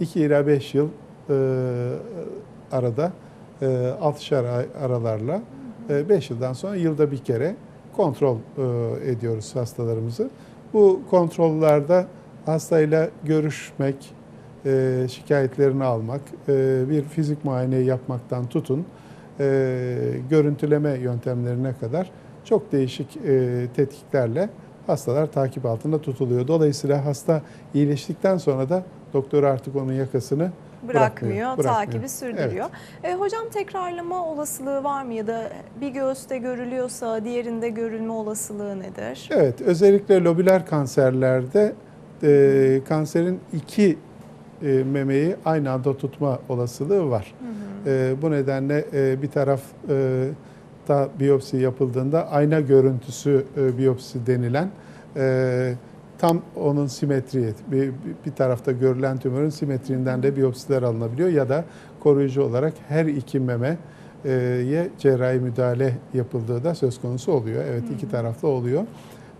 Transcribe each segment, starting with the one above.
2 ila 5 yıl e, arada e, 6'şar ay aralarla 5 yıldan sonra yılda bir kere kontrol e, ediyoruz hastalarımızı. Bu kontrollerde hastayla görüşmek, e, şikayetlerini almak, e, bir fizik muayene yapmaktan tutun, e, görüntüleme yöntemlerine kadar çok değişik e, tetkiklerle hastalar takip altında tutuluyor. Dolayısıyla hasta iyileştikten sonra da doktor artık onun yakasını Bırakmıyor, Bırakmıyor, bırakmıyor. takibi sürdürüyor. E, hocam tekrarlama olasılığı var mı ya da bir göğüste görülüyorsa diğerinde görülme olasılığı nedir? Evet, özellikle lobüler kanserlerde e, kanserin iki e, memeyi aynı anda tutma olasılığı var. E, bu nedenle e, bir taraf e, da biyopsi yapıldığında ayna görüntüsü e, biyopsi denilen e, tam onun simetri bir, bir tarafta görülen tümörün simetriğinden de biyopsiler alınabiliyor ya da koruyucu olarak her iki meme e, ye cerrahi müdahale yapıldığı da söz konusu oluyor. Evet iki taraflı oluyor.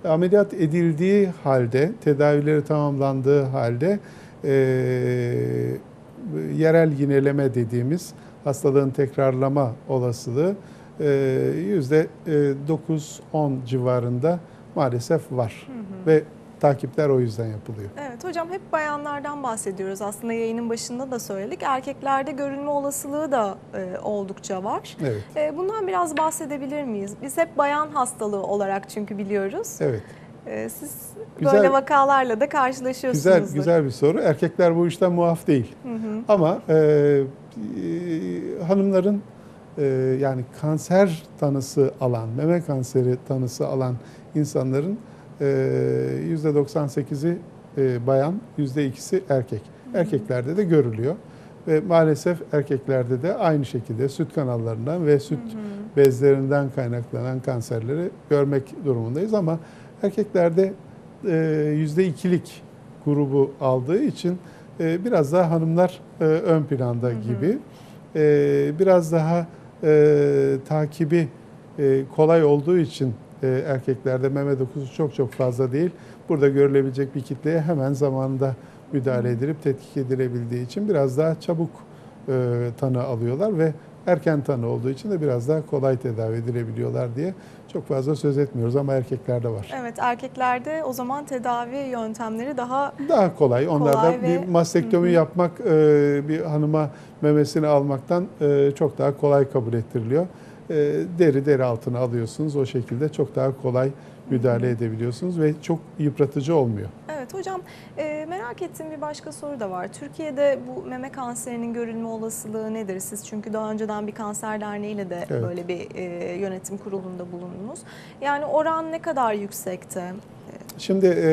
Ameliyat edildiği halde, tedavileri tamamlandığı halde e, yerel yineleme dediğimiz hastalığın tekrarlama olasılığı e, yüzde 9-10 civarında maalesef var. Ve takipler o yüzden yapılıyor. Evet hocam hep bayanlardan bahsediyoruz. Aslında yayının başında da söyledik. Erkeklerde görülme olasılığı da e, oldukça var. Evet. E, bundan biraz bahsedebilir miyiz? Biz hep bayan hastalığı olarak çünkü biliyoruz. Evet. E, siz Güzel- böyle vakalarla da karşılaşıyorsunuzdur. Güzel güzel bir soru. Erkekler bu işten muaf değil. Hı hı. Ama e, e, hanımların e, yani kanser tanısı alan, meme kanseri tanısı alan insanların e, %98'i e, bayan, %2'si erkek. Erkeklerde de görülüyor. Ve maalesef erkeklerde de aynı şekilde süt kanallarından ve süt bezlerinden kaynaklanan kanserleri görmek durumundayız. Ama erkeklerde e, %2'lik grubu aldığı için e, biraz daha hanımlar e, ön planda gibi. E, biraz daha e, takibi e, kolay olduğu için e, erkeklerde meme dokusu çok çok fazla değil. Burada görülebilecek bir kitleye hemen zamanında müdahale edilip tetkik edilebildiği için biraz daha çabuk e, tanı alıyorlar ve erken tanı olduğu için de biraz daha kolay tedavi edilebiliyorlar diye çok fazla söz etmiyoruz ama erkeklerde var. Evet erkeklerde o zaman tedavi yöntemleri daha Daha kolay. Onlarda Kolay ve- bir mastektomi Hı hı. yapmak e, bir hanıma memesini almaktan e, çok daha kolay kabul ettiriliyor. E, Deri deri altına alıyorsunuz. O şekilde çok daha kolay müdahale edebiliyorsunuz ve çok yıpratıcı olmuyor. Evet hocam e, merak ettiğim bir başka soru da var. Türkiye'de bu meme kanserinin görülme olasılığı nedir? Siz çünkü daha önceden bir kanser derneğiyle de Evet. böyle bir e, yönetim kurulunda bulundunuz. Yani oran ne kadar yüksekte? Şimdi e,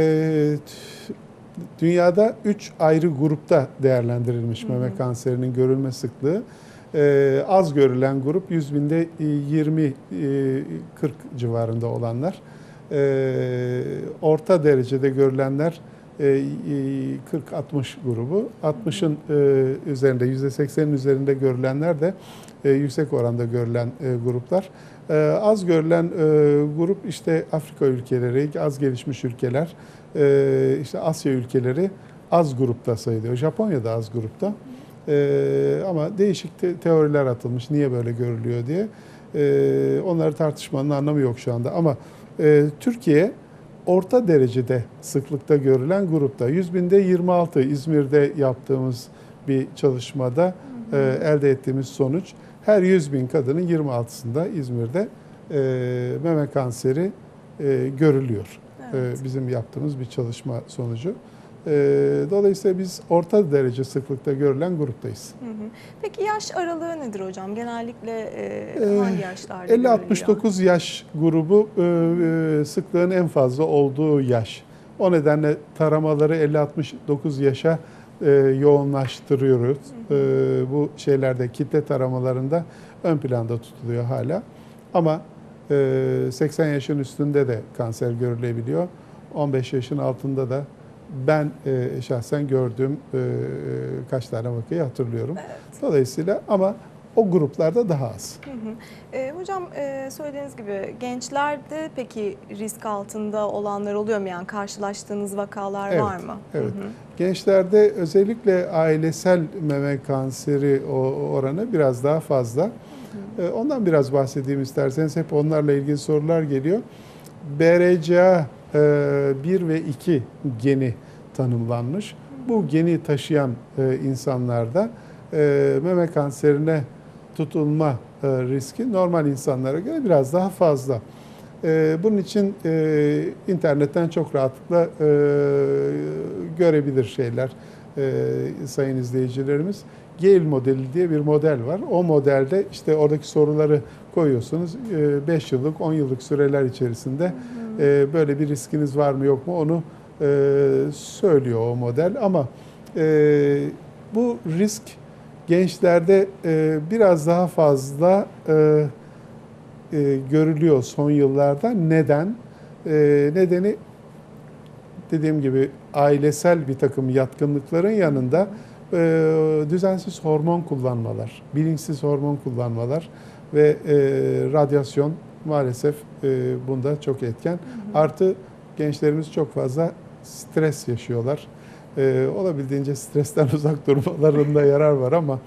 dünyada 3 ayrı grupta değerlendirilmiş Hı hı. meme kanserinin görülme sıklığı. E, az görülen grup 100 binde 20-40 civarında olanlar. E, orta derecede görülenler e, 40-60 grubu. 60'ın e, üzerinde, %80'in üzerinde görülenler de e, yüksek oranda görülen e, gruplar. E, Az görülen e, grup işte Afrika ülkeleri, az gelişmiş ülkeler, e, işte Asya ülkeleri az grupta sayılıyor. Japonya da az grupta. E, ama değişik te- teoriler atılmış niye böyle görülüyor diye. E, onları tartışmanın anlamı yok şu anda. Ama e, Türkiye orta derecede sıklıkta görülen grupta. 100 binde 26 İzmir'de yaptığımız bir çalışmada e, elde ettiğimiz sonuç her 100 bin kadının 26'sında İzmir'de e, meme kanseri e, görülüyor. Evet. E, bizim yaptığımız bir çalışma sonucu. E, dolayısıyla biz orta derece sıklıkta görülen gruptayız. Hı hı. Peki yaş aralığı nedir hocam? Genellikle e, Ee, hangi yaşlarda görülüyor? 50-69 yaş grubu e, e, sıklığın en fazla olduğu yaş. O nedenle taramaları 50-69 yaşa e, yoğunlaştırıyoruz. E, bu şeylerde kitle taramalarında ön planda tutuluyor hala. Ama e, 80 yaşın üstünde de kanser görülebiliyor. 15 yaşın altında da ben e, şahsen gördüğüm e, kaç tane vakayı hatırlıyorum. Evet. Dolayısıyla ama o gruplarda daha az. Hı hı. E, hocam e, söylediğiniz gibi gençlerde peki risk altında olanlar oluyor mu? Yani karşılaştığınız vakalar Evet, var mı? evet. Hı hı. Gençlerde özellikle ailesel meme kanseri o- oranı biraz daha fazla. Ee, Ondan biraz bahsedeyim isterseniz. Hep onlarla ilgili sorular geliyor. BRCA e, 1 ve 2 geni tanımlanmış. Bu geni taşıyan e, insanlarda e, meme kanserine tutulma e, riski normal insanlara göre biraz daha fazla. E, Bunun için e, internetten çok rahatlıkla e, görebilir şeyler e, sayın izleyicilerimiz. Gale modeli diye bir model var. O modelde işte oradaki soruları koyuyorsunuz. 5 yıllık, 10 yıllık süreler içerisinde e, böyle bir riskiniz var mı yok mu onu e, söylüyor o model. Ama e, bu risk gençlerde biraz daha fazla görülüyor son yıllarda. Neden? Nedeni dediğim gibi ailesel bir takım yatkınlıkların yanında e, düzensiz hormon kullanmalar, bilinçsiz hormon kullanmalar ve e, radyasyon maalesef e, bunda çok etken. Artı gençlerimiz çok fazla stres yaşıyorlar. E, olabildiğince stresten uzak durmalarında yarar var ama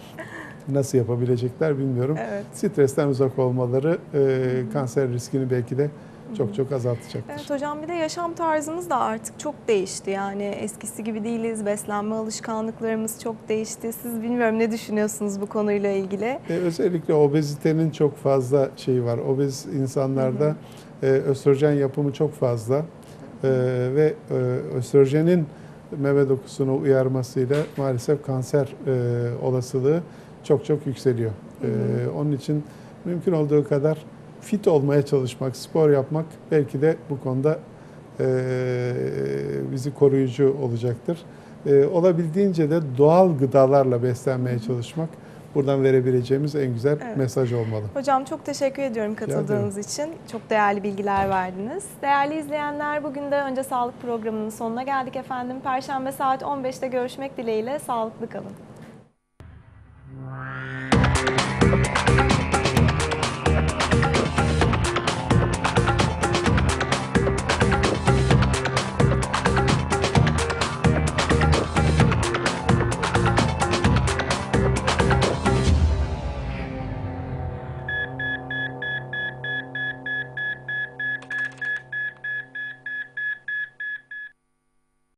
nasıl yapabilecekler bilmiyorum. Evet. Stresten uzak olmaları e, kanser riskini belki de çok çok azaltacaktır. Evet hocam bir de yaşam tarzımız da artık çok değişti. Yani eskisi gibi değiliz. Beslenme alışkanlıklarımız çok değişti. Siz bilmiyorum ne düşünüyorsunuz bu konuyla ilgili? E, özellikle obezitenin çok fazla şeyi var. Obez insanlarda e, östrojen yapımı çok fazla E, ve e, östrojenin meme dokusunu uyarmasıyla maalesef kanser e, olasılığı çok çok yükseliyor. E, onun için mümkün olduğu kadar fit olmaya çalışmak, spor yapmak belki de bu konuda e, bizi koruyucu olacaktır. E, olabildiğince de doğal gıdalarla beslenmeye çalışmak buradan verebileceğimiz en güzel Evet. mesaj olmalı. Hocam çok teşekkür ediyorum katıldığınız için. Çok değerli bilgiler verdiniz. Değerli izleyenler bugün de Önce Sağlık programının sonuna geldik efendim. Perşembe saat 15'te görüşmek dileğiyle sağlıklı kalın.